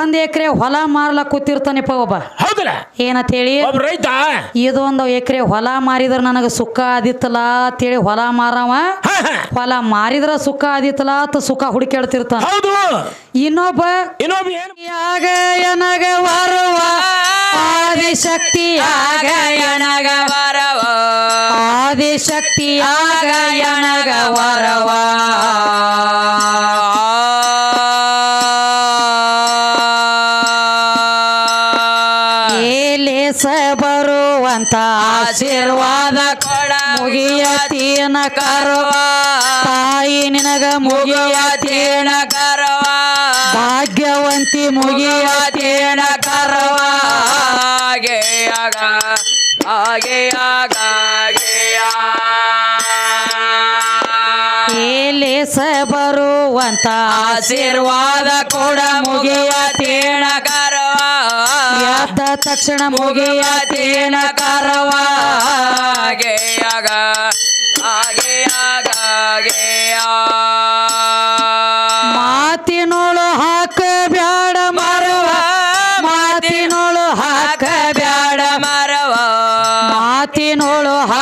ಒಂದ್ ಎಕರೆ ಹೊಲ ಮಾರ್ಲಕ್ ಕೂತಿರ್ತಾನಪ್ಪ ಒಬ್ಬ. ಹೌದಲ್ಲ? ಏನಂತ ಹೇಳಿ ಒಬ್ಬ ರೈತ? ಇದೊಂದು ಎಕರೆ ಹೊಲ ಮಾರಿದ್ರ ನನಗೆ ಸುಖ ಆದಿತ್ತಲ್ಲ ಅಂತೇಳಿ ಹೊಲ ಮಾರವ. ಹಾ, ಹಾ. ಹೊಲ ಮಾರಿದ್ರ ಸುಖ ಆದಿತ್ತಲ್ಲ ಅಂತ ಸುಖ ಹುಡುಕಾಡ್ತಿರ್ತಾನ ಹೌದು. ಇನ್ನೊಬ್ಬ ಇನ್ನೊಬ್ಬ ಏನು? ಯಾಗ ಎನಗ ವರವ. ಆದಿಶಕ್ತಿ ಆಗ ಎನಗ ವರವ. ಆದಿಶಕ್ತಿ ಆಗ ಎನಗ ಬರುವಂತ ಆಶೀರ್ವಾದ ಕೊಡ ಮುಗಿಯತೀನ ಕರುವ. ತಾಯಿ ನಿನಗ ಮುಗಿಯತೀನ ಕರವ. ಭಾಗ್ಯವಂತಿ ಮುಗಿಯತೀನ ಕರವ. ಹಾಗೆ ಏಲೇಸ ಬರುವಂತ ಆಶೀರ್ವಾದ ಕೊಡ ಮುಗಿಯತೀಣ ಕರವ. ಎದ್ದ ತಕ್ಷಣ ಮುಗಿಯ ತೇನ ಕಾರವ ಆಗ ಹಾಗೆ ಆಗ ಮಾತಿನೋಳು ಹಾಕ ಬ್ಯಾಡ ಮರವ ಮಾತಿನೋಳು ಹಾಕ ಬ್ಯಾಡ ಮರವ ಮಾತಿನೋಳು ಹಾಕ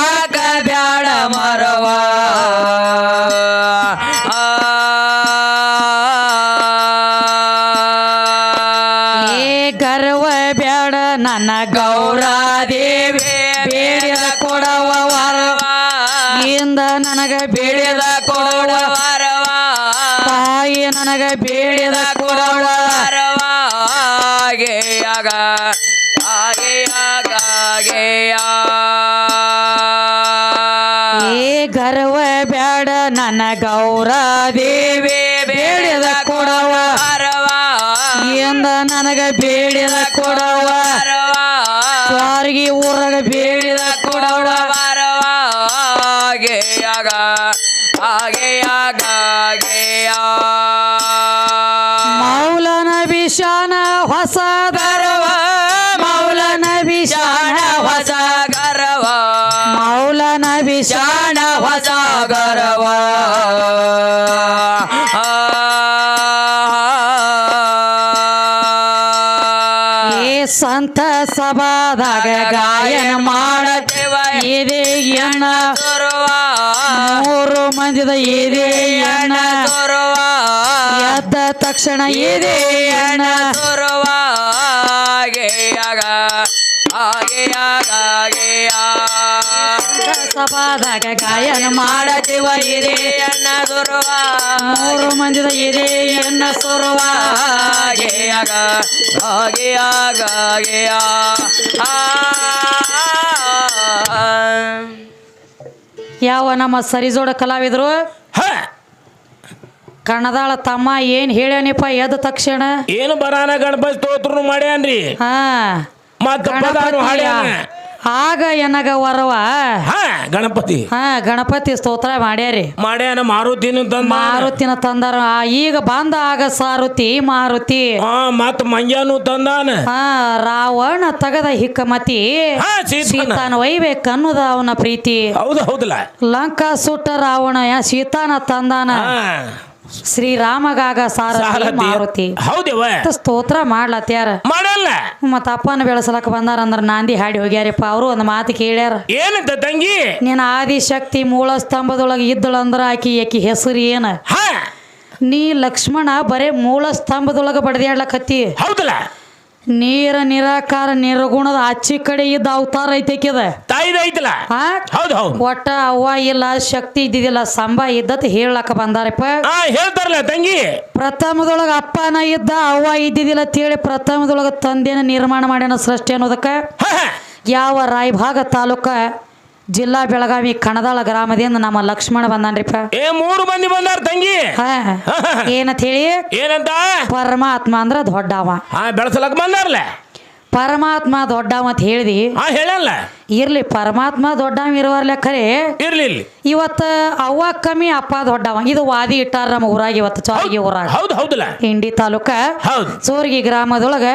ಬ್ಯಾಡ ಗೌರ ದೇವಿ ಬೇಡಿದ ಕೊಡವ. ಎಂದ ನನಗ ಬೇಡಿದ ಕೊಡವ. ಸಭಾದಾಗ ಗಾಯನ ಮಾಡದೇವ ಇದೆ ಎಣ್ಣ ಮೂರು ಮಂದಿದ ಇದೆ ಎಣ್ಣ ಎದ್ದ ತಕ್ಷಣ ಇದೆ ಎಣ್ಣ ಸಭಾದಾಗ ಗಾಯನ ಮಾಡದಿವ ಹಿರಿಯನ್ನ ಸುರುವ. ಮೂರು ಮಂದಿದ ಇದೆ ಎಣ್ಣ ಸುರುವ. ಯಾವ ನಮ್ಮ ಸರಿಜೋಡ ಕಲಾವಿದರು? ಕಣದಾಳ ಕನ್ನದಾಳ ತಮ್ಮ ಏನ್ ಹೇಳ್ಯಾನಿಪ್ಪ ಎದ್ದ ತಕ್ಷಣ? ಏನು ಬರಾನ ಗಣಪತಿ ಸ್ತೋತ್ರನು ಮಾಡ್ಯಾನ್ರಿ? ಹಾ. ಮತ್ತ ಆಗ ಏನಾಗ ವರವ? ಹ ಗಣಪತಿ. ಹಾ ಗಣಪತಿ ಸ್ತೋತ್ರ ಮಾಡ್ಯಾರಿ. ಮಾಡ್ಯಾನ ಮಾರುತಿನ ತಂದ ಮಾರುತಿನ ತಂದಾರ. ಆ, ಈಗ ಬಂದ ಆಗ ಸಾರುತಿ ಮಾರುತಿ. ಹಾ ಮಂಜಾನು ತಂದಾನ. ಹಾ ರಾವಣ ತಗದ ಹಿಕ್ಕಮತಿ ಹಾ ಸೀತಾನ. ಸೀತಾನ ಒಯ್ಬೇಕು ಅನ್ನೋದ ಅವನ ಪ್ರೀತಿ. ಹೌದು ಹೌದಲ್ಲ. ಲಂಕಾ ಸುಟ್ಟ ರಾವಣ ಯಾ ಸೀತಾನ ತಂದಾನ. ಹಾ. ಶ್ರೀರಾಮಗಾಗ ಸಾರಥಿ ಸಾರಥಿ. ಮಾರುತಿ. ಸ್ತೋತ್ರ ಮಾಡ್ಲತ್ಯಾರ. ಮಾಡಲ್ಲ. ಮತ್ತ ಅಪ್ಪನ ಬೆಳೆಸಲಕ್ಕ ಬಂದಾರ ಅಂದ್ರ ನಾಂದಿ ಹಾಡಿ ಹೋಗ್ಯಾರಪ್ಪ. ಅವರು ಒಂದು ಮಾತು ಕೇಳ್ಯಾರ. ಏನಂತ ತಂಗಿ? ನಿನ್ನ ಆದಿಶಕ್ತಿ ಮೂಲ ಸ್ತಂಭದೊಳಗೆ ಇದ್ದಳಂದ್ರ ಆಕಿ ಆಕಿ ಹೆಸರು ಏನ? ಹ. ನೀ ಲಕ್ಷ್ಮಣ ಬರೇ ಮೂಲ ಸ್ತಂಭದೊಳಗೆ ಬಡ್ದ್ಯಾಡ್ಲಕತ್ತಿ. ಹೌದಲ್ಲ. ನೀರ ನಿರಾಕಾರ ನಿರ್ಗುಣದ ಅಚ್ಚಿ ಕಡೆ ಇದ್ದ ಅವತಾರ ಐತೆಕಿದ ತಾಯಿದ ಐತಲ್ಲ? ಹಾ ಹೌದು ಹೌದು. ಒಟ್ಟ ಅವ್ವ ಇಲ್ಲ ಶಕ್ತಿ ಇದ್ದಿದ್ದಿಲ್ಲ ಸಂಬ ಇದ್ದತ್ ಹೇಳಕ್ಕ ಬಂದಾರಪ್ಪ. ಆ ಹೇಳ್ತಾರಲ್ಲ ತಂಗಿ. ಪ್ರಥಮದೊಳಗ ಅಪ್ಪನ ಇದ್ದ ಅವ್ವ ಇದ್ದಿದಿಲ್ಲ ಅಂತೇಳಿ ಪ್ರಥಮದೊಳಗ ತಂದೆನ ನಿರ್ಮಾಣ ಮಾಡ್ಯಾನ ಸೃಷ್ಟಿ ಅನ್ನೋದಕ್ಕ. ಹ ಹ. ಯಾವ ರಾಯಭಾಗ ತಾಲೂಕ ಜಿಲ್ಲಾ ಬೆಳಗಾವಿ ಕಣದಾಳ ಗ್ರಾಮದಿಂದ ನಮ್ಮ ಲಕ್ಷ್ಮಣ ಬಂದಾನ್ರಿಪ್ಪ ಏ ಮೂರು ಮಂದಿ ಬಂದಾರ ತಂಗಿ. ಏನಂತ ಹೇಳಿ? ಏನಂತ? ಪರಮಾತ್ಮ ಅಂದ್ರ ದೊಡ್ಡವ. ಹಾ ಬೆಳಸಲಕ್ ಬಂದಾರಲ್ಲ ಪರಮಾತ್ಮ ದೊಡ್ಡವ ಅಂತ ಹೇಳಿದಿ? ಹಾ ಹೇಳಲ್ಲ. ಇರ್ಲಿ ಪರಮಾತ್ಮ ದೊಡ್ಡವ ಇರುವರ್ಲೆ ಖರೆ. ಇರ್ಲಿ ಇವತ್ತು ಅವ್ವ ಕಮ್ಮಿ ಅಪ್ಪ ದೊಡ್ಡವ. ಇದು ವಾದಿ ಇಟ್ಟಾರ ನಮ್ಮ ಊರಾಗ ಇವತ್ತು ಚಾರಿಗೆ ಊರಾಗ. ಹೌದು ಹೌದಲ್ಲ? ಇಂಡಿ ತಾಲೂಕ ಹೌದು. ಸೋರ್ಗಿ ಗ್ರಾಮದೊಳಗ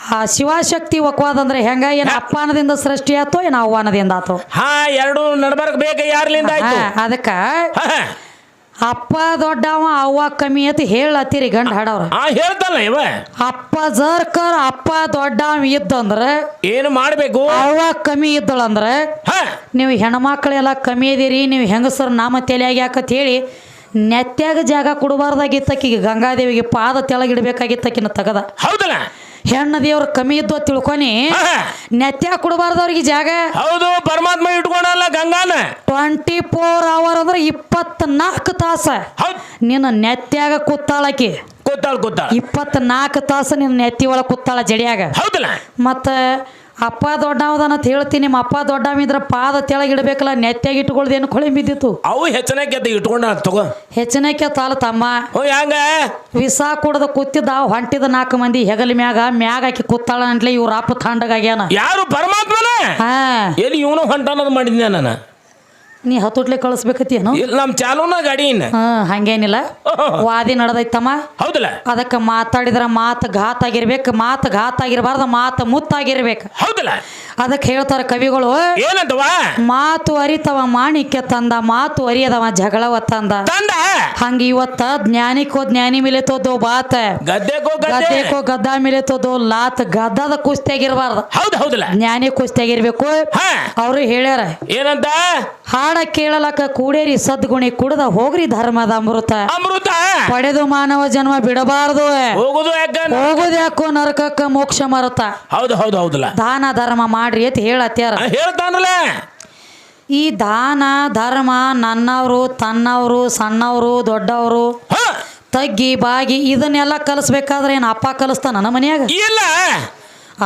ಆ ಶಿವಶಕ್ತಿ ಒಕ್ವಾದ ಅಂದ್ರೆ ಹೆಂಗ? ಏನ್ ಅಪ್ಪಾನದಿಂದ ಸೃಷ್ಟಿ ಆತೋ ಏನ್ ಅವ್ವಾನದಿಂದ ಆತೋ? ಹಾ ಎರಡು ನಡ್ಬರ್ಕ್ ಬೇಕ ಯಾರ್ಲಿಂದ ಆಯ್ತು? ಅದಕ್ಕ. ಅಪ್ಪ ದೊಡ್ಡವ ಅವ್ವ ಕಮ್ಮಿ ಅಂತ ಹೇಳತ್ತೀರಿ ಗಂಡ ಹಾಡವ್ರ. ಆ ಹೇಳ್ತಲ್ಲ ಇವ. ಅಪ್ಪ ಜರ್ಕರ್ ಅಪ್ಪ ದೊಡ್ಡವ ಇದ್ದಂದ್ರೆ ಏನು ಮಾಡ್ಬೇಕು? ಅವ್ವ ಕಮ್ಮಿ ಇದ್ದಳಂದ್ರ ಹ. ನೀವು ಹೆಣ್ಮಕ್ಳೆಲ್ಲ ಕಮ್ಮಿ ಇದೀರಿ ನೀವು ಹೆಂಗಸರು ನಾಮ ತಲೆಯಾಗಿ ಯಾಕತ್ ಹೇಳಿ ನೆತ್ಯಾಗ ಜಾಗ ಕೊಡಬಾರ್ದಾಗಿತ್ತಕ್ಕಿ ಗಂಗಾದೇವಿಗೆ ಪಾದ ತೆಳಗಿಡ್ಬೇಕಾಗಿತ್ತಕ್ಕಿನ ತಗದ. ಹೌದಲ್ಲ? ಹೆಣ್ಣು ದೇವ್ರ ಕಮ್ಮಿ ಇದ್ದು ತಿಳ್ಕೊನಿ. ನೆತ್ಯ ಕೊಡಬಾರ್ದು ಅವ್ರಿಗೆ ಜಾಗ. ಹೌದು ಪರಮಾತ್ಮ ಇಟ್ಕೊಂಡಲ್ಲ ಗಂಗಾನ. ಟ್ವೆಂಟಿ ಫೋರ್ ಅವರ್ ಅಂದ್ರೆ ಇಪ್ಪತ್ನಾಲ್ಕು ತಾಸ. ನಿನ್ನ ನೆತ್ಯಾಗ ಕೂತಾಳಕಿ ಕೂತಾಳ ಕೂತಾಳ. ಇಪ್ಪತ್ನಾಲ್ಕು ತಾಸು ನಿನ್ನ ನೆತ್ತಿ ಒಳಗೆ ಕೂತಾಳ ಜಡಿಯಾಗ. ಹೌದಲ್ಲ. ಮತ್ತು ಅಪ್ಪ ದೊಡ್ಡವದನಂತ ಹೇಳ್ತೀನಿ ನಿಮ್ಮ ಅಪ್ಪ ದೊಡ್ಡವಿದ್ರ ಪಾದ ತೆಳಗಿಡ್ಬೇಕಲ್ಲ ನೆತ್ಯಾಗ ಇಟ್ಕೊಳ್ದೇನು ಕೊಳೆ ಬಿದ್ದಿತ್ತು? ಅವು ಹೆಚ್ಚನೆ ಗೆದ್ದ ಇಟ್ಕೊಂಡ ತಗೋ. ಹೆಚ್ಚಿನಕ್ಕೆ ತಾಲ ತಮ್ಮ. ಓ ಹೆಂಗ? ವಿಸಾ ಕುಡದ ಕೂತಿದ್ದ ಹೊಂಟಿದ ನಾಲ್ಕು ಮಂದಿ ಹೆಗಲ ಮ್ಯಾಗ ಮ್ಯಾಗ ಹಾಕಿ ಕೂತಾಳ ಅಂಟ್ಲೆ ಇವ್ರ ಅಪ್ಪ ತಾಂಡಗಾಗ್ಯಾನ ಯಾರು ಪರಮಾತ್ಮನೇ? ಹಾ. ಎಲ್ಲಿ ಇವನು ಹೊಂಟಾನದು ಮಾಡಿದ್ನೆ ನಾನು? ನೀ ಹತ್ತುಟ್ಲೆ ಕಳಿಸ್ಬೇಕತ್ತೇನು ಇಲ್ಲಿ ನಮ್ಮ ಚಾಲೂನ ಗಾಡಿ ಹಾ ಹಂಗೇನಿಲ್ಲ. ವಾದಿ ನಡೆದೈತಮ್ಮ. ಹೌದಲ್ಲ? ಅದಕ್ಕೆ ಮಾತಾಡಿದ್ರ ಮಾತು ಘಾತ್ ಆಗಿರ್ಬೇಕು ಮಾತು ಘಾತ್ ಆಗಿರ್ಬಾರ್ದು ಮಾತು ಮುತ್ತಾಗಿರ್ಬೇಕು. ಹೌದಲ್ಲ? ಅದಕ್ಕೆ ಹೇಳ್ತಾರ ಕವಿಗಳು ಏನಂತವ ಮಾತು ಅರಿತವ ಮಾಣಿಕ್ಯ ತಂದ ಮಾತು ಅರಿಯದವ ಜಗಳವ ತಂದ. ತಂದ? ಹಂಗ ಇವತ್ತ ಜ್ಞಾನಿಕೋ ಜ್ಞಾನಿ ಮಿಲೆತೋದು ಬಾತ ಗದ್ದೆಕೋ ಗದ್ದೆ? ಗದ್ದೆಕೋ ಗದ್ದ ಮಿಲೆತೋದು ಲಾತ್ ಗದ್ದದ ಕುಸ್ತಿಯಾಗಿರ್ಬಾರ್ದು. ಹೌದು ಹೌದಲ್ಲ? ಜ್ಞಾನಿ ಕುಸ್ತಿಯಾಗಿರ್ಬೇಕು. ಅವ್ರು ಹೇಳ್ಯಾರ ಏನಂತ? ಹಾಡ ಕೇಳಲಕ್ಕ ಕೂಡೇರಿ ಸದ್ಗುಣಿ ಕುಡದ ಹೋಗ್ರಿ ಧರ್ಮದ ಅಮೃತ. ಅಮೃತ? ಪಡೆದು ಮಾನವ ಜನ್ಮ ಬಿಡಬಾರದು. ಹೋಗುದು ಯಾಕ ನರಕಕ್ಕ ಮೋಕ್ಷ ಮರುತ. ಹೌದು ಹೌದು ಹೌದಲ್ಲ? ದಾನ ಧರ್ಮ ಮಾಡ್ರಿ ಅಂತ ಹೇಳತ್ಯಾರ. ಆ, ಹೇಳ್ತಾನಲ್ಲ. ಈ ದಾನ ಧರ್ಮ ನನ್ನವರು ತನ್ನವರು ಸಣ್ಣವರು ದೊಡ್ಡವರು ತಗ್ಗಿ ಬಾಗಿ ಇದನ್ನೆಲ್ಲ ಕಲಿಸ್ಬೇಕಾದ್ರೆ ಏನು ಅಪ್ಪ ಕಲಿಸ್ತಾನ ನನ್ನ ಮನ್ಯಾಗ? ಇಲ್ಲ.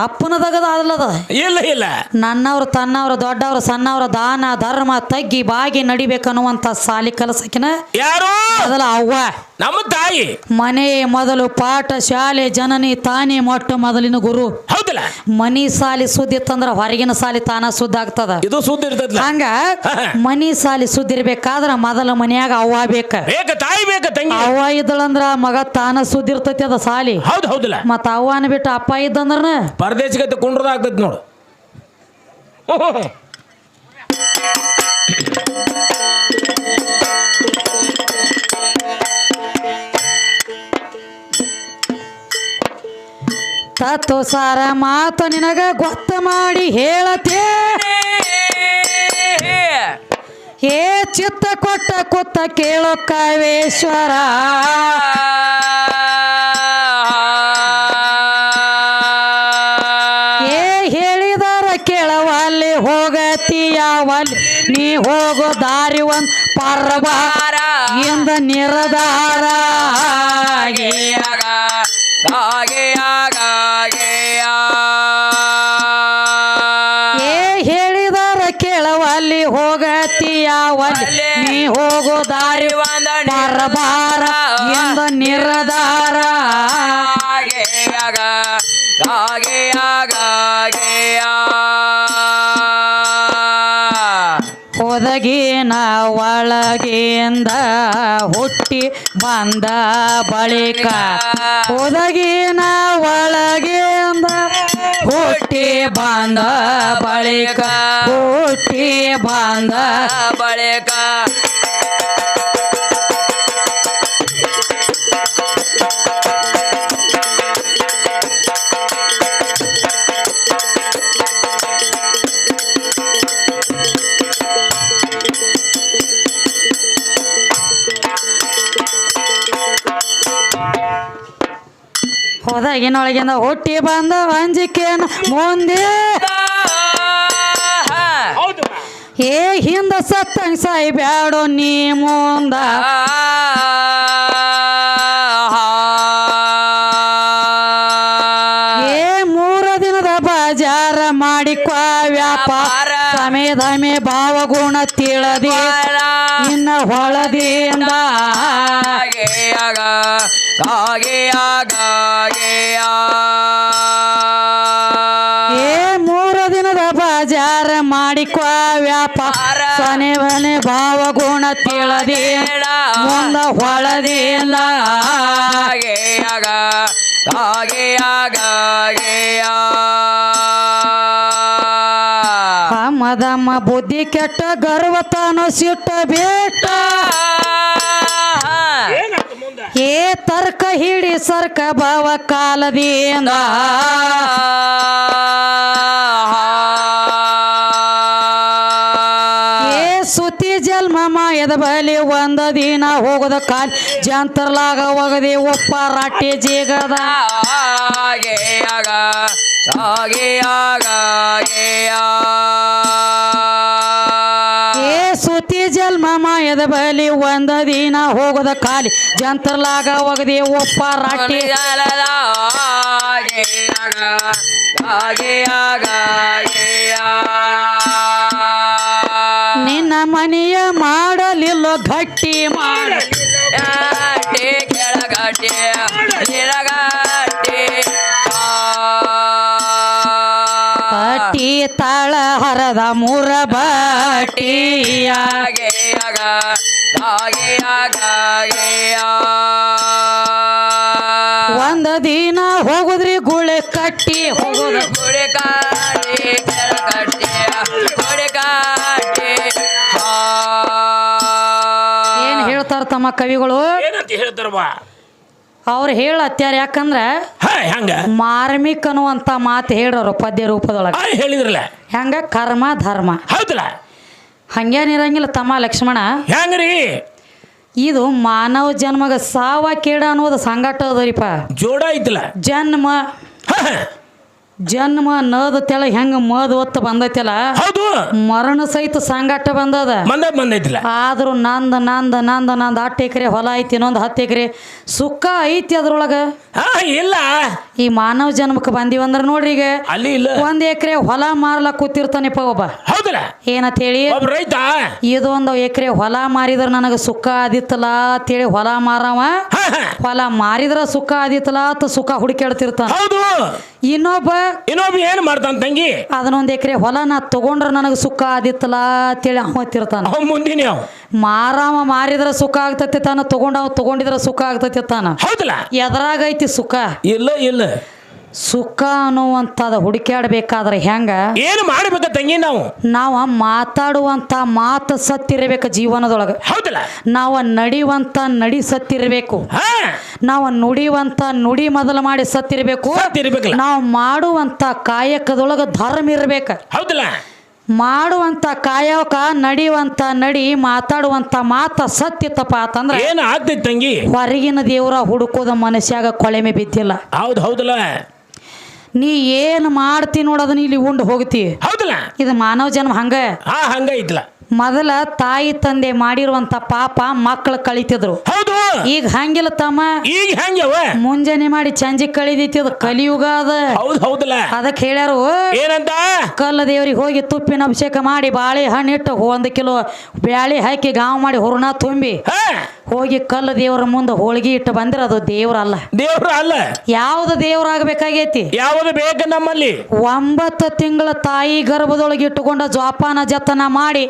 ಅಪ್ಪನದಗದ ಅದಲ್ಲದ ಇಲ್ಲ ಇಲ್ಲ. ನನ್ನವ್ರು ತನ್ನವ್ರು ದೊಡ್ಡವ್ರು ಸಣ್ಣವ್ರ ದಾನ ಧರ್ಮ ತಗ್ಗಿ ಬಾಗಿ ನಡಿಬೇಕನ್ನುವಂಥ ಸಾಲಿ ಕಲಸಕಿನ ಯಾರು? ಅದಲ್ಲ ಅವ್ವ. ನಮ್ಮ ತಾಯಿ. ಮನೆ ಮೊದಲು ಪಾಠ ಶಾಲೆ ಜನನಿ ತಾನೇ ಮೊಟ್ಟ ಮೊದಲಿನ ಗುರು. ಹೌದಲ್ಲ? ಮನಿ ಸಾಲಿ ಸುದ್ದಿ ಇತ್ತಂದ್ರ ಹೊರಗಿನ ಸಾಲಿ ತಾನ ಸುದ್ದ ಆಗ್ತದ. ಇದು ಸುದ್ದಿ ಇರ್ತೈತ್ಲ ಹಂಗ ಮನಿ ಸಾಲಿ ಸುದ್ದಿ ಇರ್ಬೇಕಾದ್ರ ಮೊದಲ ಮನ್ಯಾಗ ಅವ್ವ ಬೇಕ. ಬೇಕ ತಾಯಿ ಬೇಕ ತಂಗಿ. ಅವ್ವ ಇದ್ದಳಂದ್ರ ಮಗ ತಾನ ಸುದ್ದಿ ಇರ್ತೈತಿ ಅದ ಸಾಲಿ. ಹೌದು ಹೌದಲ್ಲ. ಮತ್ತ ಅವ್ವನ ಬಿಟ್ಟು ಅಪ್ಪ ಇದ್ದಂದ್ರನ? ಪರದೇಶಕ್ಕೆ ಕುಂಡ್ರದ ಆಗ್ತೈತಿ ನೋಡು. ತತ್ತು ಸಾರ ಮಾತು ನಿನಗ ಗೊತ್ತ ಮಾಡಿ ಹೇಳತೇ. ಏ ಚಿತ್ತ ಕೊಟ್ಟ ಕೊತ್ತ ಕೇಳೋ ಕಾವೇಶ್ವರ. ಏ ಹೇಳಿದರ ಕೇಳವಲ್ಲಿ ಹೋಗತಿಯಾವಲ್ಲಿ ನೀ ಹೋಗೋ ದಾರಿ ಒಂದ್ ಪರ್ವ. ಇಂದ ನಿರ್ಧಾರ. ಏ ಹೋಗೋ ದಾರಿ ಪರಬಾರ ಎಂದ ನಿರ್ಧಾರ ಒದಗಿನ ಒಳಗಿಂದ ಹುಟ್ಟಿ ಬಂದ ಬಳಿಕ ಒದಗಿನ ಒಳಗಿಂದ ಹುಟ್ಟಿ ಬಂದ ಬಳಿಕ ಹುಟ್ಟಿ ಬಂದ ಬಳಿಕ ಒದಗಿನೊಳಗಿಂದ ಹುಟ್ಟಿ ಬಂದ ಅಂಜಿಕೆನ ಮುಂದೆ. ಏ ಹಿಂದ ಸತ್ತಂಗ ಸಾಯಿ ಬ್ಯಾಡು ನೀ ಮುಂದ. ಏ ಮೂರ ದಿನದ ಬಜಾರ ಮಾಡಿಕ ವ್ಯಾಪಾರ ಸಮೇ ದಮೆ ಭಾವಗುಣ ತಿಳದಿ. ಇನ್ನ ಹೊಳದಿಂದ. ಏ ಮೂರ ದಿನದ ಬಜಾರ ಮಾಡಿಕೊ ವ್ಯಾಪಾರ ಸನೆ ಬನೆ ಭಾವಗುಣ ತಿಳದಿ. ಮುಂದ ಹೊಳದಿಂದ ಮದಮ್ಮ ಬುದ್ಧಿ ಕೆಟ್ಟ ಗರ್ವತನ ತಾನು ಸಿಟ್ಟ ಬೇಟ. ಏ ತರ್ಕ ಹಿಡಿ ಸರ್ಕ ಭಾವ ಕಾಲದಿಂದ. ಏ ಸುತಿ ಜನ್ಮ ಮಾಯದ ಬಲಿ ಒಂದ ದಿನ ಹೋಗದ ಕಾಲ್ ಜಂತರ್ಲಾಗ ಒಗದೆ ಒಪ್ಪ ರಾಟಿ ಜೀಗದ. ಹಾಗೆ ಆಗ ಹಾಗೆ ಆಗ. ಜನ್ಮ ಬಲಿ ಒಂದ ದಿನ ಹೋಗದ ಕಾಲಿ ಜಂತರ್ಲಾಗ ಒಗದೆ ಒಪ್ಪ ರಾಟಿ. ನಿನ್ನ ಮನೆಯ ಮಾಡಲಿಲ್ಲ ಗಟ್ಟಿ ಮಾಡ. ತಾಳ ಹರದ ಮೂರ ಬಟ್ಟಿಯ ಒಂದ ದಿನ ಹೋಗುದ್ರಿ ಗುಳೆ ಕಟ್ಟಿ ಹೋಗುದ ಕಟ್ಟಿ ಗುಳೆ ಗುಡಿಕಾಟಿ ಏನ್ ಹೇಳ್ತಾರ ತಮ್ಮ ಕವಿಗಳು? ಏನಂತ ಹೇಳ್ತಾರವ್ವ ಅವ್ರು ಹೇಳತ್ಯಾರ ಯಾಕಂದ್ರ ಯಾಕಂದ್ರೆ ಹಂಗ? ಮಾರ್ಮಿಕ್ ಅನ್ನುವಂತ ಮಾತು ಹೇಳ್ರವ್ರು ಪದ್ಯ ರೂಪದೊಳಗ. ಆ ಹೇಳಿದ್ರಲ್ಲ. ಹೆಂಗ? ಕರ್ಮ ಧರ್ಮ. ಹೌದಲ್ಲ? ಹಂಗೇನಿರಂಗಿಲ್ಲ ತಮ್ಮ ಲಕ್ಷ್ಮಣ. ಹೆಂಗ್ರಿ? ಇದು ಮಾನವ ಜನ್ಮಗ ಸಾವ ಕೇಡ ಅನ್ನೋದು ಸಂಘಟ ಅದರಿಪ ಜೋಡ ಐತಲ್ಲ ಜನ್ಮ. ಜನ್ಮ ನದ ತೆಳ ಹೆಂಗ ಮದ್ ಒತ್ತ ಬಂದೈತಲ್ಲ? ಹೌದು. ಮರಣ ಸಹಿತ ಸಂಗಾಟ ಬಂದದ. ಬಂದೈತಿಲ್ಲ. ಆದ್ರೂ ನಂದ ನಂದ ನಂದ ನಂದ ಹತ್ತು ಎಕರೆ ಹೊಲ ಐತಿ ಇನ್ನೊಂದು ಹತ್ತು ಎಕರೆ ಸುಖ ಐತಿ ಅದ್ರೊಳಗ. ಇಲ್ಲ. ಈ ಮಾನವ ಜನ್ಮಕ್ಕೆ ಬಂದಿವಂದ್ರ ನೋಡ್ರಿ ಈಗ. ಅಲ್ಲಿ ಇಲ್ಲ. ಒಂದ್ ಎಕರೆ ಹೊಲ ಮಾರ್ಲಕ್ ಕೂತಿರ್ತಾನೆಪ್ಪ ಒಬ್ಬ. ಹೌದಲ್ಲ? ಏನಂತ ಹೇಳಿ? ರೈತ. ಇದು ಒಂದು ಎಕರೆ ಹೊಲ ಮಾರಿದ್ರ ನನಗೆ ಸುಖ ಆದಿತ್ತಲ್ಲ ಅಂತೇಳಿ ಹೊಲ ಮಾರವ. ಹೊಲ ಮಾರಿದ್ರ ಸುಖ ಆದಿತ್ತಲ್ಲ ಅಂತ ಸುಖ ಹುಡುಕಾಡ್ತಿರ್ತಾನ ಇನ್ನೊಬ್ಬ ಇನ್ನೊಬ್ಬ ಏನ್ ಮಾಡ್ತಾನ ತಂಗಿ? ಅದನ್ನೊಂದ್ ಎಕರೆ ಹೊಲ ನಾ ತಗೊಂಡ್ರ ನನಗೆ ಸುಖ ಆದಿತ್ತಲ್ಲ ಅಂತೇಳಿ ಅವತ್ತಿರ್ತಾನ ಅವ್ ಮುಂದಿನ ಅವ್. ಮಾರಾಮ ಮಾರಿದ್ರ ಸುಖ ಆಗ್ತತಿ ತಾನ ತಗೊಂಡವ ತಗೊಂಡಿದ್ರ ಸುಖ ಆಗ್ತತಿ ತಾನ. ಹೌದಲ್ಲ? ಎದ್ರಾಗೈತಿ ಸುಖ? ಇಲ್ಲ ಇಲ್ಲ. ಸುಖ ಅನ್ನುವಂಥದ್ದು ಹುಡುಕ್ಯಾಡಬೇಕಾದ್ರೆ ಹೆಂಗ? ಏನು ಮಾಡಬೇಕು ತಂಗಿ ನಾವು? ನಾವು ಮಾತಾಡುವಂಥ ಮಾತು ಸತ್ತಿರಬೇಕು ಜೀವನದೊಳಗೆ. ಹೌದಲ್ಲ? ನಾವು ನಡಿವಂಥ ನಡಿ ಸತ್ತಿರಬೇಕು. ನಾವು ನುಡಿವಂಥ ನುಡಿ ಮೊದಲು ಮಾಡಿ ಸತ್ತಿರಬೇಕು. ನಾವು ಮಾಡುವಂಥ ಕಾಯಕದೊಳಗೆ ಧರ್ಮ ಇರಬೇಕು. ಹೌದಲ್ಲ? ಮಾಡುವಂತ ಕಾಯಕ ನಡೆಯುವಂತ ನಡಿ ಮಾತಾಡುವಂತ ಮಾತ ಸತ್ತಿತ್ತಪ್ಪ ಅಂತಂದ್ರೆ ಏನು ಆಗ್ತೈತಿ ತಂಗಿ? ಹೊರಗಿನ ದೇವರ ಹುಡುಕೋದ ಮನುಷ್ಯಾಗ ಕೊಳೆಮೆ ಬಿದ್ದಿಲ್ಲ. ಹೌದು ಹೌದಲ್ಲ. ನೀ ಏನು ಮಾಡ್ತಿ ನೋಡೋದನ್ನ ಇಲ್ಲಿ ಉಂಡು ಹೋಗ್ತಿ. ಹೌದಲ್ಲ. ಇದು ಮಾನವ ಜನ್ಮ ಹಂಗ. ಹಾ ಹಂಗ ಐತ್ಲ. ಮೊದಲ ತಾಯಿ ತಂದೆ ಮಾಡಿರುವಂತ ಪಾಪ ಮಕ್ಕಳು ಕಳಿತಿದ್ರು. ಹೌದು. ಈಗ ಹಂಗಿಲ್ಲ ತಮ್ಮ. ಈಗ ಹೆಂಗವ ಮುಂಜಾನೆ ಮಾಡಿ ಚಂಜಿ ಕಳಿದೈತಿ ಅದು ಕಲಿಯುಗ ಅದ. ಹೌದು ಹೌದಲ್ಲ ಅದಕ್ಕೆ ಹೇಳ್ಯಾರು ಏನಂತ? ಕಲ್ಲ ದೇವ್ರಿಗೆ ಹೋಗಿ ತುಪ್ಪಿನ ಅಭಿಷೇಕ ಮಾಡಿ ಬಾಳೆ ಹಣ್ಣು ಇಟ್ಟು ಒಂದು ಕಿಲೋ ಬ್ಯಾಳಿ ಹಾಕಿ ಗಾವ್ ಮಾಡಿ ಹುರುಣ ತುಂಬಿ. ಹೋಗಿ ಕಲ್ಲು ದೇವರ ಮುಂದೆ ಹೋಳಿಗೆ ಇಟ್ಟು ಬಂದ್ರೆ ಅದು ದೇವ್ರಲ್ಲ. ದೇವ್ರ ಅಲ್ಲ ಯಾವ್ದು ದೇವ್ರಾಗಬೇಕಾಗೈತಿ? ಯಾವುದು ಬೇಕು ನಮ್ಮಲ್ಲಿ? ಒಂಬತ್ತು ತಿಂಗಳ ತಾಯಿ ಗರ್ಭದೊಳಗೆ ಇಟ್ಟುಕೊಂಡ ಜೋಪಾನ ಜತನ ಮಾಡಿ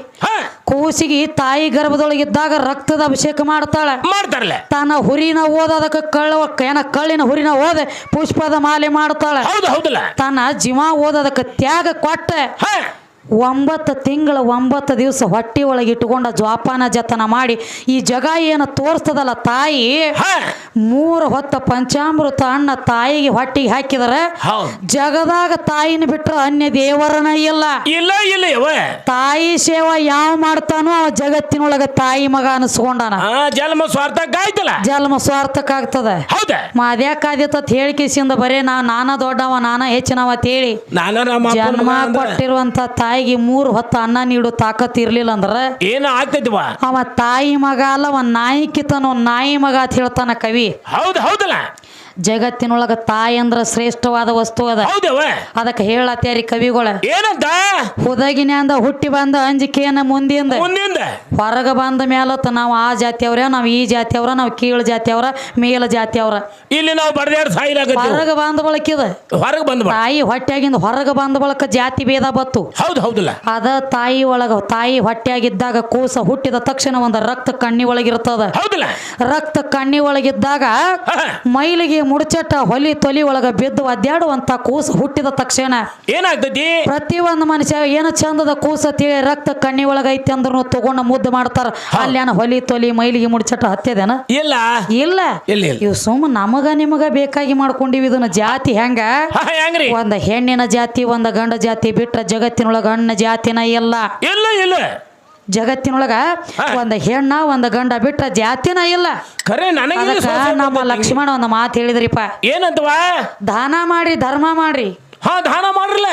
ಕೂಸಿಗೆ ತಾಯಿ ಗರ್ಭದೊಳಗಿದ್ದಾಗ ರಕ್ತದ ಅಭಿಷೇಕ ಮಾಡ್ತಾಳೆ. ಮಾಡ್ತಾರಲ್ಲ. ತನ್ನ ಹುರಿನ ಓದ ಅದಕ್ಕೆ ಕಳ್ಳ ಏನ ಕಳ್ಳಿನ ಹುರಿನ ಓದ ಪುಷ್ಪದ ಮಾಲೆ ಮಾಡ್ತಾಳೆ. ಹೌದು ಹೌದಲ್ಲ. ತನ್ನ ಜೀವ ಓದೋದಕ್ಕೆ ತ್ಯಾಗ ಕೊಟ್ಟ. ಒಂಬತ್ತು ತಿಂಗಳ ಒಂಬತ್ತು ದಿವಸ ಹೊಟ್ಟೆ ಒಳಗೆ ಇಟ್ಟುಕೊಂಡ ಜೋಪಾನ ಜತನ ಮಾಡಿ ಈ ಜಗ ಏನು ತೋರಿಸ್ತದಲ್ಲ ತಾಯಿ? ಮೂರು ಹೊತ್ತ ಪಂಚಾಮೃತ ಅಣ್ಣ ತಾಯಿಗೆ ಹೊಟ್ಟಿಗೆ ಹಾಕಿದರೆ ಜಗದಾಗ ತಾಯಿನ ಬಿಟ್ಟರೆ ಅನ್ಯ ದೇವರನ ಇಲ್ಲ. ಇಲ್ಲ ಇಲ್ಲ ತಾಯಿ ಸೇವಾ ಯಾವ ಮಾಡ್ತಾನೋ ಅವ ಜಗತ್ತಿನೊಳಗ ತಾಯಿ ಮಗ ಅನಿಸ್ಕೊಂಡಾನ. ಜನ್ಮ ಸ್ವಾರ್ಥಕ್ಕ ಆಯ್ತಲ್ಲ? ಜನ್ಮ ಸ್ವಾರ್ಥಕ್ಕಾಗ್ತದ ಮಾದ್ಯಾಕಾದ್ಯತ ಮಾದ್ಯಾಕಾದಿತ್ತ ಹೇಳಿಕೆಸಿಂದ ಬರೇ ನಾ ನಾನಾ ದೊಡ್ಡವ ನಾನಾ ಹೆಚ್ಚಿನವ ತೇಳಿ ಹೇಳಿ. ಜನ್ಮ ಕೊಟ್ಟಿರುವಂತ ತಾಯಿ ತಾಯಿಗೆ ಮೂರು ಹೊತ್ತು ಅನ್ನ ನೀಡೋ ತಾಕತ್ ಇರ್ಲಿಲ್ಲ ಅಂದ್ರ ಏನ ಆಗ್ತೈತಿ ಅವ ತಾಯಿ ಮಗ ಅಲ್ಲ ಒಂದ್ ನಾಯಿ ಕಿತನು ನಾಯಿ ಮಗ ಅಂತ ಹೇಳ್ತಾನ ಕವಿ. ಹೌದು ಹೌದಲ್ಲ? ಜಗತ್ತಿನೊಳಗ ತಾಯಿ ಅಂದ್ರ ಶ್ರೇಷ್ಠವಾದ ವಸ್ತು ಅದ. ಹೌದವ? ಅದಕ್ಕೆ ಹೇಳತ್ಯಾರಿ ಕವಿಗಳ? ಏನಂತ? ಹುದಗಿನ್ಯಾಂದ ಹುಟ್ಟಿ ಬಂದ ಅಂಜಿಕೆಯನ್ನ ಮುಂದಿಂದ. ಮುಂದಿಂದ? ಹೊರಗ ಬಂದ ಮೇಲತ್ತ ನಾವು ಆ ಜಾತಿಯವ್ರ ನಾವು ಈ ಜಾತಿಯವ್ರ ನಾವು ಕೀಳ ಜಾತಿಯವ್ರ ಮೇಲ ಜಾತಿಯವ್ರ ಇಲ್ಲಿ ನಾವು ಹೊರಗ ಬಂದ ಬಳಕಿದ ಹೊರಗ ಬಂದ ತಾಯಿ ಹೊಟ್ಯಾಗಿಂದ ಹೊರಗ ಬಂದ ಬಳಕ ಜಾತಿ ಭೇದ ಬತ್ತು. ಹೌದು ಹೌದಲ್ಲ. ಅದ ತಾಯಿ ಒಳಗ ತಾಯಿ ಹೊಟ್ಯಾಗಿದ್ದಾಗ ಕೂಸ ಹುಟ್ಟಿದ ತಕ್ಷಣ ಒಂದು ರಕ್ತ ಕಣ್ಣಿ ಒಳಗಿರ್ತದ. ಹೌದಲ್ಲ. ರಕ್ತ ಕಣ್ಣಿ ಒಳಗಿದ್ದಾಗ ಮೈಲಿಗೆ ಮುಡ್ಚಟ್ಟ ಹೊಲಿ ತೊಲಿ ಒಳಗ ಬಿದ್ದು ಒದ್ದಾಡುವಂತ ಕೂಸು ಹುಟ್ಟಿದ ತಕ್ಷಣ ಏನಾಗ್ತೈತಿ? ಪ್ರತಿ ಒಂದು ಮನುಷ್ಯ ಏನು ಚಂದದ ಕೂಸ ತಿಳಿ ರಕ್ತ ಕಣ್ಣಿ ಒಳಗ ಐತಿ ಅಂದ್ರೂ ತಗೊಂಡ ಮುದ್ದು ಮಾಡ್ತಾರ. ಅಲ್ಲೇನ ಹೊಲಿ ತೊಲಿ ಮೈಲಿಗೆ ಮುಡಚಟ ಹತ್ತದೇನ ಇಲ್ಲ. ಇಲ್ಲ. ಇಲ್ಲ ಇಲ್ಲ. ಇವು ಸುಮ್ ನಮಗ ನಿಮಗ ಬೇಕಾಗಿ ಮಾಡ್ಕೊಂಡಿವಿ ಇದನ್ನ ಜಾತಿ ಹೆಂಗ? ಹಾ ಹೆಂಗ್ರಿ? ಒಂದ ಹೆಣ್ಣಿನ ಜಾತಿ ಒಂದ ಗಂಡ ಜಾತಿ ಬಿಟ್ಟ ಜಗತ್ತಿನೊಳಗ ಹಣ್ಣ ಜಾತಿನ ಇಲ್ಲ. ಇಲ್ಲ ಇಲ್ಲ. ಜಗತ್ತಿನೊಳಗ ಒಂದ್ ಹೆಣ್ಣ ಒಂದ್ ಗಂಡ ಬಿಟ್ಟ ಜಾತಿನ ಇಲ್ಲ. ಖರೆ ನನಗೆ ಅದಕ್ಕ ನಮ್ಮ. ಲಕ್ಷ್ಮಣ ಒಂದ್ ಮಾತು ಹೇಳಿದ್ರಿಪ್ಪ. ಏನಂತವಾ ದಾನ ಮಾಡ್ರಿ ಧರ್ಮ ಮಾಡ್ರಿ. ಹಾ ದಾನ ಮಾಡ್ರಲ್ಲ?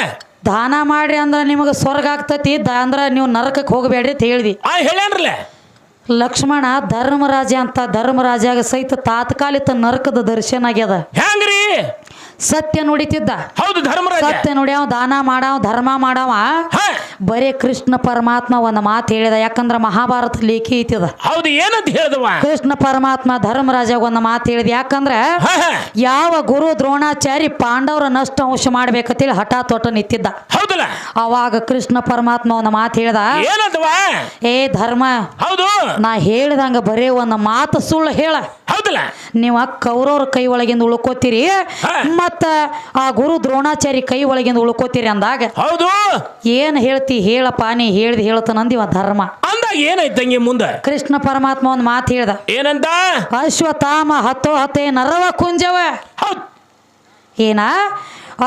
ದಾನ ಮಾಡ್ರಿ ಅಂದ್ರ ನಿಮಗೆ ಸ್ವರ್ಗ ಆಗ್ತತಿ ದ ಅಂದ್ರ ನೀವು ನರಕಕ್ಕೆ ಹೋಗಬೇಡ್ರಿ ಅಂತ ಹೇಳಿದಿ. ಆ ಹೇಳ್ಯಾನ್ರಲ್ಲ? ಲಕ್ಷ್ಮಣ ಧರ್ಮರಾಜ ಅಂತ ಧರ್ಮರಾಜಾಗ ಸಹಿತ ತಾತ್ಕಾಲಿಕ ನರಕದ ದರ್ಶನ ಆಗ್ಯದ. ಹೆಂಗ್ರಿ ಸತ್ಯ ನುಡಿತಿದ್ದ. ಹೌದು ಧರ್ಮರಾಜ ಸತ್ಯ ನುಡಿಯಾವ ದಾನ ಮಾಡವ ಧರ್ಮ ಮಾಡವ ಹಾ! ಬರೇ ಕೃಷ್ಣ ಪರಮಾತ್ಮ ಒಂದು ಮಾತು ಹೇಳಿದ. ಯಾಕಂದ್ರ ಮಹಾಭಾರತ ಲೇಖಿ ಐತಿದ. ಹೌದು ಏನಂತ ಹೇಳ್ದವ? ಕೃಷ್ಣ ಪರಮಾತ್ಮ ಧರ್ಮರಾಜ ಒಂದು ಮಾತು ಹೇಳಿದ. ಯಾಕಂದ್ರ ಹಾ ಹಾ! ಯಾವ ಗುರು ದ್ರೋಣಾಚಾರಿ ಪಾಂಡವರ ನಷ್ಟ ಅಂಶ ಮಾಡ್ಬೇಕಂತೇಳಿ ಹಠ ಹೊಟ್ಟ ನಿಂತಿದ್ದ. ಹೌದಲ್ಲ? ಅವಾಗ ಕೃಷ್ಣ ಪರಮಾತ್ಮ ಒಂದು ಮಾತು ಹೇಳ್ದ. ಏನಂತವಾ? ಏ ಧರ್ಮ ಹೌದು. ನಾ ಹೇಳಿದಂಗ ಬರೇ ಒಂದು ಮಾತು ಸುಳ್ಳು ಹೇಳ. ಹೌದಲ್ಲ? ನೀವ ಕೌರವ್ರ ಕೈ ಒಳಗಿಂದ ಉಳ್ಕೋತೀರಿ. ಹಾ. ಮತ್ತ ಆ ಗುರು ದ್ರೋಣಾಚಾರಿ ಕೈ ಒಳಗಿಂದ ಉಳ್ಕೋತೀರಿ ಅಂದಾಗ ಹೌದು. ಏನ್ ಹೇಳ್ತಿ ಹೇಳಪ್ಪ ನೀ ಹೇಳ್ದಿ ಹೇಳ್ತಾನಂದಿವ ಧರ್ಮ. ಅಂದಾಗ ಮುಂದೆ? ಕೃಷ್ಣ ಪರಮಾತ್ಮ ಒಂದು ಮಾತು ಹೇಳ್ದ. ಏನಂತ? ಅಶ್ವತಾಮ ಹತ್ತೋ ಹತ್ತೇ ನರವ ಕುಂಜವ. ಹೌದ್. ಏನ?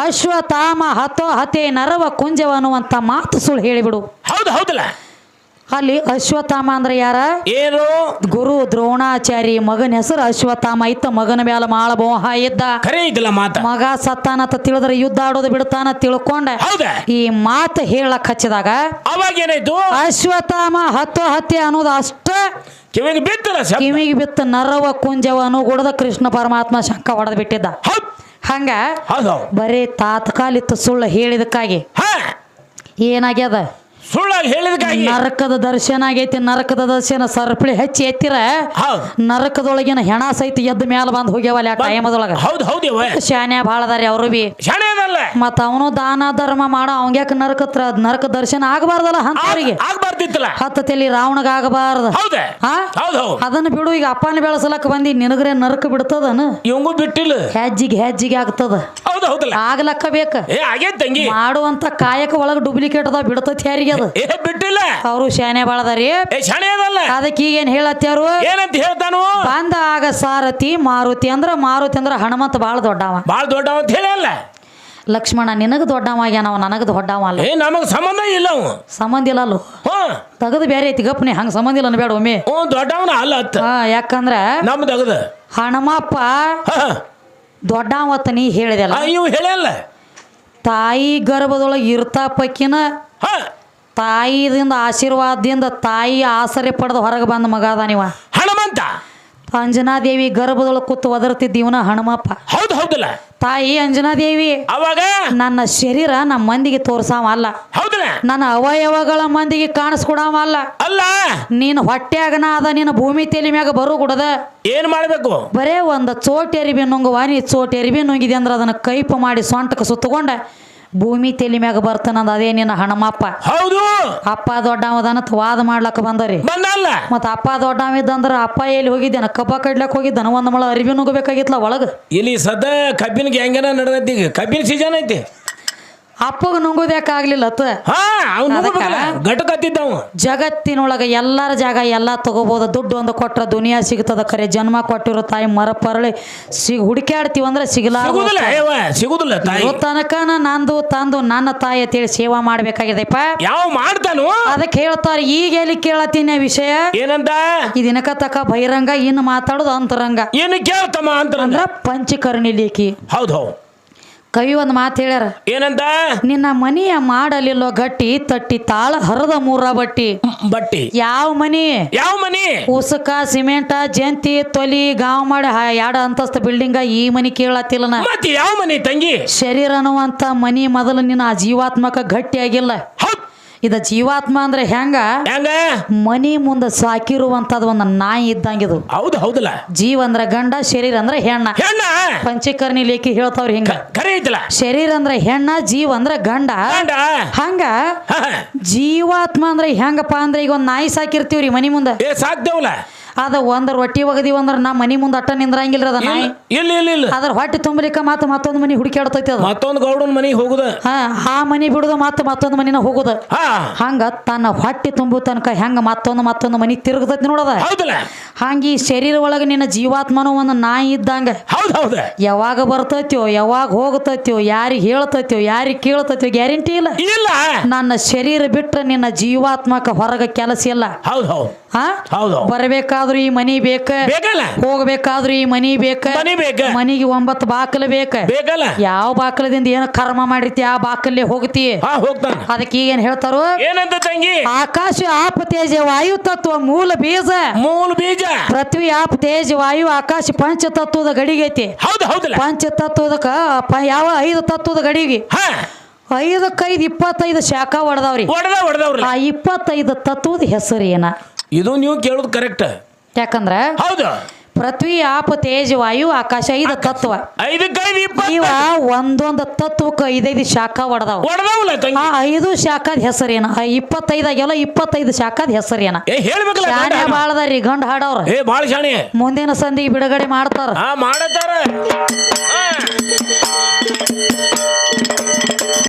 ಅಶ್ವತ್ಥಾಮ ಹತ್ತೋ ಹತೆ ನರವ ಕುಂಜವ ಅನ್ನುವಂತ ಮಾತು ಸುಳ್ಳು ಹೇಳಿಬಿಡು. ಹೌದು ಹೌದಲ್ಲ? ಅಲ್ಲಿ ಅಶ್ವತ್ಥಾಮ ಅಂದ್ರೆ ಯಾರ? ಏನು? ಗುರು ದ್ರೋಣಾಚಾರಿ ಮಗನ ಹೆಸರು ಅಶ್ವತ್ಥಾಮ. ಇತ್ತ ಮಗನ ಮೇಲೆ ಮಾಳ ಮೋಹ ಇದ್ದ. ಖರೆ ಐತಲ್ಲ ಮಾತ. ಮಗ ಸತ್ತಾನತ ತಿಳಿದ್ರೆ ಯುದ್ಧ ಆಡೋದು ಬಿಡ್ತಾನ ತಿಳ್ಕೊಂಡ. ಹೌದ? ಈ ಮಾತು ಹೇಳಕ್ ಹಚ್ಚಿದಾಗ ಅವಾಗ ಏನಾಯ್ತು? ಅಶ್ವತ್ಥಾಮ ಹತ್ತು ಹತ್ಯೆ ಅನ್ನೋದು ಅಷ್ಟ ಕಿವಿಗೆ ಬಿತ್ತ ಶಬ್ದ. ಕಿವಿಗೆ ಬಿತ್ತ ನರವ ಕುಂಜವ ಅನುಗುಡದ ಕೃಷ್ಣ ಪರಮಾತ್ಮ ಶಂಕ ಹೊಡೆದ್ ಬಿಟ್ಟಿದ್ದ. ಹೌದ್. ಹಂಗ ಹೌದು. ಬರೀ ತಾತ್ಕಾಲಿಕ ಸುಳ್ಳು ಹೇಳಿದಕ್ಕಾಗಿ ಏನಾಗ್ಯದ? ಸುಳ್ಳಾಗಿ ಹೇಳಿದಕ್ಕಾಗಿ. ನರಕದ ದರ್ಶನ ಆಗೈತಿ ನರಕದ ದರ್ಶನ ಸರ್ಪಳಿ ಹೆಚ್ಚಿ ಎತ್ತಿರ ಹೌದು. ನರಕದೊಳಗಿನ ಹೆಣ ಸಹಿತ ಎದ್ದ ಮ್ಯಾಲ ಬಂದು ಹೋಗ್ಯಾವಲ್ಲ ಆ ಟೈಮದೊಳಗ. ಹೌದು ಹೌದು ಯವ್ವ. ಶಾನ್ಯ ಭಾಳ ಅದಾರಿ ಅವರು ಬಿ. ಶಾಣೆ ಅದಲ್ಲ. ಮತ್ತ ಅವನು ದಾನ ಧರ್ಮ ಮಾಡೋ ಅವಂಗ್ಯಾಕ ನರಕ ನರಕ ದರ್ಶನ ಆಗಬಾರ್ದಲ್ಲ ಅಂತವರಿಗೆ ಆಗ್ಬಾರ್ದಿತ್ತಲ್ಲ ಹತ್ತ ತಲಿ ರಾವಣಗ ಆಗಬಾರ್ದು ಹೌದ ಹೌದು. ಅದನ್ನ ಬಿಡು ಈಗ ಅಪ್ಪನ ಬೆಳೆಸಲಕ್ಕ ಬಂದಿ ನಿನಗ್ರೆ ನರಕ ಬಿಡ್ತದನ ಇವಂಗು ಬಿಟ್ಟಿಲ್ಲ. ಹೆಜ್ಜಿಗೆ ಹೆಜ್ಜಿಗೆ ಆಗ್ತದ. ಹೌದು ಹೌದಲ್ಲ. ಆಗ್ಲಕ್ಕ ಬೇಕ. ಏ ತಂಗಿ. ಮಾಡುವಂತ ಕಾಯಕ ಒಳಗ ಡೂಪ್ಲಿಕೇಟ್ ಅದ ಬಿಡ್ತತಿ ಯಾರಿಗೆ ಅದು. ಏ ಬಿಟ್ಟಿಲ್ಲ. ಅವರು ಶಾನೆ ಬಾಳದಾರಿ. ಏ ಶಾಣೆ ಅದಲ್ಲ. ಅದಕ್ಕೆ ಈಗ ಏನ್ ಹೇಳತ್ತಾರು ಏನಂತ ಹೇಳ್ತಾನು? ಬಂದ ಆಗ ಸಾರಥಿ ಮಾರುತಿ ಅಂದ್ರ ಮಾರುತಿ ಅಂದ್ರ ಹನುಮಂತ ಬಾಳ ದೊಡ್ಡವ. ಬಾಳ ದೊಡ್ಡವ ಅಂತ ಹೇಳಲ್ಲ. ಲಕ್ಷ್ಮಣ ನಿನಗ ದೊಡ್ಡವ ಆಗ್ಯಾನವ ನನಗ ದೊಡ್ಡವ ಅಲ್ಲ. ಏ ನಮಗ್ ಸಂಬಂಧ ಇಲ್ಲ ಅವ. ಸಂಬಂಧ ಇಲ್ಲ ಅಲ್ಲೋ? ಹ್ಮ್ ತಗದು ಬೇರೆ ಐತಿ ಗಪ್ನಿ ಹಂಗ ಸಂಬಂಧ ಇಲ್ಲ ಅನ್ಬೇಡ ಒಮ್ಮೆ. ಹ್ಞೂ ದೊಡ್ಡವನ ಅಲ್ಲ ಅತ್ತ. ಹಾ ಯಾಕಂದ್ರ ನಮ್ದು ಅಗದ ಹಣಮಪ್ಪ ದೊಡ್ಡವತ್ತ ನೀ ಹೇಳಿದೆಲ್ಲ ಇವ್ ಹೇಳಲ್ಲ. ತಾಯಿ ಗರ್ಭದೊಳಗೆ ಇರ್ತಾ ಪಕ್ಕಿನ ಹಾ. ತಾಯಿದಿಂದ ಆಶೀರ್ವಾದದಿಂದ ತಾಯಿ ಆಸರೆ ಪಡೆದು ಹೊರಗೆ ಬಂದ ಮಗ ಅದ ನೀವ ಹನುಮಂತ ಅಂಜನಾದೇವಿ ಗರ್ಭದೊಳಗೆ ಕೂತು ಒದರ್ತಿದ್ದೀವನ ಹನುಮಪ್ಪ ಹೌದು ಹೌದಲ್ಲ? ತಾಯಿ ಅಂಜನಾದೇವಿ. ಅವಾಗ? ನನ್ನ ಶರೀರ ನಮ್ಮ ಮಂದಿಗೆ ತೋರ್ಸಾವ ಅಲ್ಲ. ಹೌದಲ್ಲ? ನನ್ನ ಅವಯವಗಳ ಮಂದಿಗೆ ಕಾಣಿಸ್ಕೊಡವ ಅಲ್ಲ. ಅಲ್ಲ? ನೀನು ಹೊಟ್ಟೆಯಾಗನ ಅದ ನೀನು ಭೂಮಿ ತಲೆ ಮ್ಯಾಗ ಬರು ಕೂಡದ ಏನ್ ಮಾಡ್ಬೇಕು? ಬರೇ ಒಂದು ಚೋಟ್ ಎರಿಬಿ ನುಂಗುವ ನೀ ಚೋಟ್ ಎರಿಬಿ ನುಂಗಿದೆ ಅಂದ್ರೆ ಅದನ್ನ ಕೈಪ ಮಾಡಿ ಸೊಂಟಕ್ಕೆ ಸುತ್ತಕೊಂಡ ಭೂಮಿ ತಲೆ ಮ್ಯಾಗ ಬರ್ತಾನಂದ ಅದೇ ನಿನ್ನ ಹಣಮಪ್ಪ. ಹೌದು. ಅಪ್ಪ ದೊಡ್ಡವದನತ್ ವಾದ ಮಾಡ್ಲಕ್ಕ ಬಂದರಿ. ಬಂದಲ್ಲ. ಮತ್ತ ಅಪ್ಪ ದೊಡ್ಡವಿದ್ದಂದ್ರ ಅಪ್ಪ ಎಲ್ಲಿ ಹೋಗಿದ್ದಾನ? ಕಬ್ಬ ಕಡ್ಲಕ್ ಹೋಗಿದ್ದಾನ? ಒಂದ್ ಮಳ ಅರಿವಿ ನುಗ್ಬೇಕಾಗಿತ್ಲ ಒಳಗ? ಇಲ್ಲಿ ಸದ ಕಬ್ಬಿನ ಗ್ಯಾಂಗನ ನಡೆದೈತಿ ಈಗ. ಕಬ್ಬಿನ ಸೀಸನ್ ಐತಿ. ಅಪ್ಪಗ ನುಂಗೋದ್ಯಾಕಾಗ್ಲಿಲ್ಲ ಅತ್ತ? ಹಾ ಅವ್ನು ಜಗತ್ತಿನೊಳಗ ಎಲ್ಲರ ಜಾಗ ಎಲ್ಲ ತಗೋಬಹುದು ದುಡ್ಡು ಒಂದು ಕೊಟ್ರ ದುನಿಯಾ ಸಿಗ್ತದ. ಖರೆ ಜನ್ಮ ಕೊಟ್ಟಿರೋ ತಾಯಿ ಮರ ಪರಳಿ ಸಿಗ್ ಹುಡುಕ್ಯಾಡ್ತೀವಿ ಅಂದ್ರೆ ಸಿಗಲಾರ ಸಿಗುದಿಲ್ಲ ಏವ ಸಿಗುದಿಲ್ಲ ತಾಯಿ. ತನಕನ ನಂದು ತಂದು ನನ್ನ ತಾಯಿ ಅಂತೇಳಿ ಸೇವಾ ಮಾಡ್ಬೇಕಾಗಿದೆಪ್ಪ. ಯಾವ ಮಾಡ್ತಾನು? ಅದಕ್ಕೆ ಹೇಳ್ತಾರ ಈಗ ಎಲ್ಲಿ ಕೇಳತ್ತೀನಿ ವಿಷಯ? ಏನಂತ ಈ ದಿನಕ ತಕ ಬಹಿರಂಗ ಇನ್ನು ಮಾತಾಡೋದು ಅಂತರಂಗ. ಏನು ಕೇಳ್ತಮ್ಮ ಅಂತ ಅಂದ್ರ ಪಂಚಕರ್ಣಿ ಲೇಖಿ. ಹೌದು ಹೌದು. ಕವಿ ಒಂದು ಮಾತು ಹೇಳ್ಯಾರ. ಏನಂತ? ನಿನ್ನ ಮನೆಯ ಮಾಡಲಿಲ್ಲೋ ಗಟ್ಟಿ ತಟ್ಟಿ ತಾಳ ಹರದ ಮೂರ ಬಟ್ಟಿ. ಬಟ್ಟಿ. ಯಾವ ಮನಿ? ಯಾವ ಮನಿ? ಉಸುಕ ಸಿಮೆಂಟ ಜಂತಿ ತೊಲಿ ಗಾವ್ ಮಾಡಿ ಎರಡ ಅಂತಸ್ತ ಬಿಲ್ಡಿಂಗ್ ಈ ಮನಿ ಕೇಳತ್ತಿಲ್ಲ ನಾ. ಯಾವ ಮನಿ ತಂಗಿ? ಶರೀರ ಅನ್ನುವಂತ ಮನಿ ಮೊದಲು ನಿನ್ನ ಆ ಜೀವಾತ್ಮಕ ಗಟ್ಟಿಯಾಗಿಲ್ಲ ಹೌದ್ ಇದ ಜೀವಾತ್ಮ ಅಂದ್ರೆ ಹೆಂಗ? ಹೆಂಗ? ಮನಿ ಮುಂದೆ ಸಾಕಿರುವಂತದ ಒಂದು ನಾಯಿ ಇದ್ದಂಗಿದು ಹೌದು ಹೌದಲ್ಲ. ಜೀವ ಅಂದ್ರೆ ಗಂಡ ಶರೀರ ಅಂದ್ರೆ ಹೆಣ್ಣ. ಹೆಣ್ಣ? ಪಂಚಕರ್ಣಿ ಲೇಖಿ ಹೇಳ್ತಾವ್ರಿ ಹಿಂಗ. ಕರೆ ಐತಲ್ಲ. ಶರೀರ ಅಂದ್ರೆ ಹೆಣ್ಣ ಜೀವ ಅಂದ್ರೆ ಗಂಡ. ಗಂಡ? ಹಂಗ? ಹಾ, ಹಾ. ಜೀವಾತ್ಮ ಅಂದ್ರೆ ಹೆಂಗಪ್ಪ ಅಂದ್ರೆ ಈಗ ಒಂದ್ ನಾಯಿ ಸಾಕಿರ್ತೀವ್ರಿ ಮನಿ ಮುಂದೆ. ಏ ಸಾಕ್ದೇವಲ್ಲ. ಅದ ಒಂದ್ ರೊಟ್ಟಿ ಒಗದಿವ್ ಅಂದ್ರ ನಾ ಮನಿ ಮುಂದೆ ಅಟ್ಟ ನಿಂದ್ರಂಗಿಲ್ರಿ ಅದ ನಾಯಿ. ಇಲ್ಲ ಇಲ್ಲ ಇಲ್ಲ ಅದ್ರ ಹೊಟ್ಟೆ ತುಂಬಲಿಕ್ಕ ಮಾತ್ ಮತ್ತೊಂದು ಮನಿ ಹುಡುಕಾಡ್ತೈತಿ ಅದ. ಮತ್ತೊಂದು ಗೌಡನ ಮನಿ ಹೋಗುದ. ಹಾ ಆ ಮನಿ ಬಿಡುದ ಮತ್ತ ಮತ್ತೊಂದು ಮನಿನ ಹೋಗುದ. ಹಂಗ ತನ್ನ ಹೊಟ್ಟೆ ತುಂಬು ತನಕ ಹೆಂಗ ಮತ್ತೊಂದು ಮತ್ತೊಂದು ಮನಿ ತಿರುಗತೈತಿ ನೋಡದ. ಹಂಗ ಈ ಶರೀರ ಒಳಗ ನಿನ್ನ ಜೀವಾತ್ಮನೂ ಒಂದು ನಾಯಿ ಇದ್ದಂಗ. ಹೌದ್ ಹೌದ. ಯಾವಾಗ ಬರ್ತೈತ್ಯೋ ಯಾವಾಗ ಹೋಗ್ತೈತ್ಯೋ ಯಾರಿಗೆ ಹೇಳ್ತೈತ್ಯೋ ಯಾರಿಗೆ ಕೇಳ್ತೈತ್ಯೋ ಗ್ಯಾರಂಟಿ ಇಲ್ಲ. ಇಲ್ಲ. ನನ್ನ ಶರೀರ ಬಿಟ್ರೆ ನಿನ್ನ ಜೀವಾತ್ಮಕ ಹೊರಗ ಕೆಲಸ ಇಲ್ಲ. ಹೌದು ಹೌದ್. ಹಾ? ಹೌದು. ಬರಬೇಕಾದ್ರೂ ಈ ಮನಿ ಬೇಕ. ಬೇಕಲ್ಲ. ಹೋಗ್ಬೇಕಾದ್ರೂ ಈ ಮನಿ ಬೇಕ. ಮನಿ ಬೇಕ. ಮನಿಗೆ ಒಂಬತ್ತು ಬಾಕಲ ಬೇಕ. ಬೇಕಲ್ಲ. ಯಾವ ಬಾಕಲದಿಂದ ಏನು ಕರ್ಮ ಮಾಡಿರ್ತಿ ಆ ಬಾಕಲ್ಲೇ ಹೋಗ್ತಿ? ಹಾ ಹೋಗ್ತಾನ. ಅದಕ್ಕೆ ಏನ್ ಹೇಳ್ತಾರೋ? ಏನಂತ ತಂಗಿ? ಆಕಾಶ ಆಪ ತೇಜ ವಾಯು ತತ್ವ ಮೂಲ ಬೀಜ. ಮೂಲ ಬೀಜ. ಪೃಥ್ವಿ ಆಪ ತೇಜ ವಾಯು ಆಕಾಶ ಪಂಚ ತತ್ವದ ಗಡಿಗೈತಿ ಹೌದು ಹೌದಲ್ಲ. ಪಂಚ ತತ್ವದಕ್ಕ ಪ- ಯಾವ ಐದು ತತ್ವದ ಗಡಿಗೆ? ಹಾ. ಐದಕ್ಕೈದು ಇಪ್ಪತ್ತೈದು ಶಾಖ ಹೊಡೆದವ್ರಿ ಹೊಡೆದ ಹೊಡೆದವ್ರಲ್ಲ ಆ ಇಪ್ಪತ್ತೈದು ತತ್ವದ ಹೆಸರು ಏನ ಇದು ನೀವು ಕೇಳೋದು ಕರೆಕ್ಟ್ ಯಾಕಂದ್ರೆ ಹೌದು. ಪೃಥ್ವಿ ಆಪ ತೇಜ ವಾಯು ಆಕಾಶ ಐದು ತತ್ವ. ಇಪ್ಪತ್ತು. ಇವ ಒಂದೊಂದು ತತ್ವಕ್ಕೆ ಐದೈದು ಶಾಖ ಹೊಡೆದವ ಹೊಡೆದವಲ್ಲ ಆ ಐದು ಶಾಖದ ಹೆಸರೇನ? ಆ ಇಪ್ಪತ್ತೈದಾಗೆಲ್ಲ ಇಪ್ಪತ್ತೈದು ಶಾಖದ ಹೆಸರೇನ? ಏ ಹೇಳ್ಬೇಕಲ್ಲ ಗಂಡ. ಬಾಳದಾರಿ ಗಂಡ ಹಾಡವ್ರ. ಏ ಶಾಣೆ ಮುಂದಿನ ಸಂದಿಗೆ ಬಿಡುಗಡೆ ಮಾಡ್ತಾರ. ಹಾ ಮಾಡತಾರ ಹಾ.